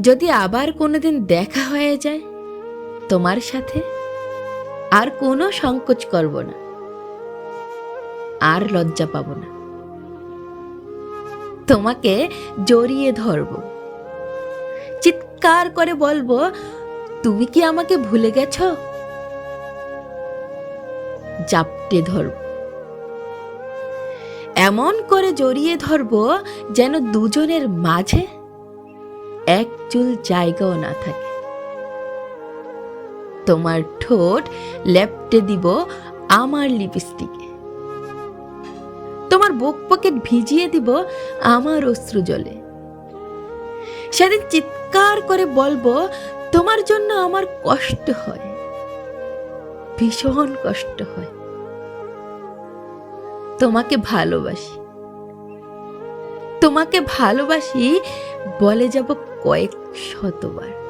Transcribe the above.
যদি আবার কোনোদিন দেখা হয়ে যায়, তোমার সাথে আর কোনো সংকোচ করব না, আর লজ্জা পাব না। তোমাকে জড়িয়ে ধরব। চিৎকার করে বলব, তুমি কি আমাকে ভুলে গেছ? জাপটে ধরব। এমন করে জড়িয়ে ধরব যেন দুজনের মাঝে এক চুল জায়গাও না থাকে। তোমার ঠোঁট লেপটে দিব আমার লিপস্টিকে। তোমার বুক পকেট ভিজিয়ে দিব আমার অশ্রু জলে। সেদিন চিৎকার করে বলব, তোমার জন্য আমার কষ্ট হয়। ভীষণ কষ্ট হয়। তোমাকে ভালোবাসি। তোমাকে ভালোবাসি বলে যাব কয়েক শতবার।